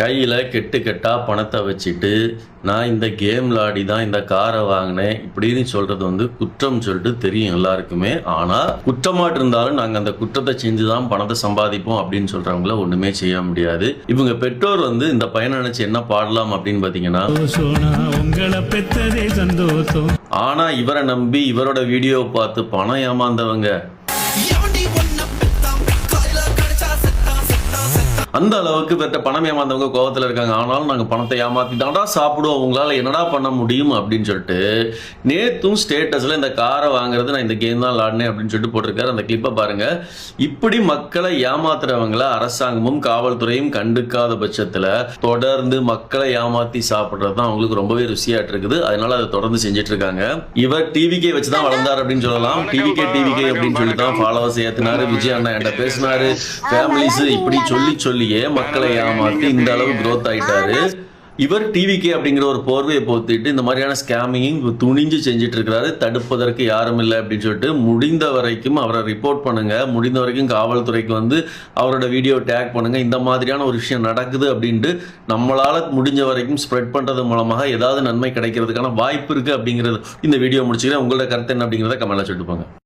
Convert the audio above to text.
கையில் கெட்டு கெட்டா பணத்தை வச்சுட்டு நான் இந்த கேம் விளாடி தான் இந்த காரை வாங்கினேன் இப்படின்னு சொல்றது வந்து குற்றம் சொல்லிட்டு தெரியும் எல்லாருக்குமே. ஆனால் குற்றமாட்டு இருந்தாலும் நாங்கள் அந்த குற்றத்தை செஞ்சு தான் பணத்தை சம்பாதிப்போம் அப்படின்னு சொல்றவங்கள ஒன்றுமே செய்ய முடியாது. இவங்க பெற்றோர் வந்து இந்த பையனை நினைச்சு என்ன பாடலாம் அப்படின்னு பார்த்தீங்கன்னா சோனா உங்களை பெத்ததே சந்தோஷம். ஆனா இவரை நம்பி இவரோட வீடியோ பார்த்து பணம் ஏமாந்தவங்க. அந்த அளவுக்கு பெற்ற பணம் ஏமாந்தவங்க கோவத்துல இருக்காங்க. ஆனாலும் நாங்க பணத்தை ஏமாத்தி தாண்டா சாப்பிடுவோம். உங்களால என்னடா பண்ண முடியும் அப்படின்னு சொல்லிட்டு நேத்தும் ஸ்டேட்டஸ்ல இந்த காரை வாங்குறது நான் இந்த கேம் தான் விளாடினேன் அப்படின்னு சொல்லிட்டு போட்டிருக்காரு. அந்த கிளிப்பை பாருங்க. இப்படி மக்களை ஏமாத்துறவங்கள அரசாங்கமும் காவல்துறையும் கண்டுக்காத பட்சத்துல தொடர்ந்து மக்களை ஏமாத்தி சாப்பிடுறது தான் அவங்களுக்கு ரொம்பவே ருசியாட்டு இருக்குது. அதனால அதை தொடர்ந்து செஞ்சுட்டு இருக்காங்க. இவர் டிவிகே வச்சு தான் வளர்ந்தார் அப்படின்னு சொல்லலாம். டிவிகே டிவிகே அப்படின்னு சொல்லி தான் ஃபாலோவர்ஸ் ஏத்தினாரு. விஜய் அண்ணா என்கிட்ட பேசினாரு. ஃபேமிலிஸ் இப்படி சொல்லி சொல்லியே மக்களை ஏமாத்தி இந்த அளவு குரோத் ஆயிட்டாரு. இவர் டிவிகே அப்படிங்கிற ஒரு போர்வையை போத்திட்டு இந்த மாதிரியான ஸ்கேமிங் துணிஞ்சு செஞ்சுட்டு இருக்கிறாரு தடுப்பதற்கு யாரும் இல்லை அப்படின்னு சொல்லிட்டு முடிந்த வரைக்கும் அவரை ரிப்போர்ட் பண்ணுங்க. முடிந்த வரைக்கும் காவல்துறைக்கு வந்து அவரோட வீடியோ டேக் பண்ணுங்க. இந்த மாதிரியான ஒரு விஷயம் நடக்குது அப்படின்ட்டு நம்மளால முடிஞ்ச வரைக்கும் ஸ்ப்ரெட் பண்றது மூலமாக ஏதாவது நன்மை கிடைக்கிறதுக்கான வாய்ப்பு இருக்கு அப்படிங்கிறது இந்த வீடியோ முடிச்சுக்கிறேன். உங்களோட கருத்து என்ன அப்படிங்கிறத கமெண்ட்ல சொல்லிட்டு போங்க.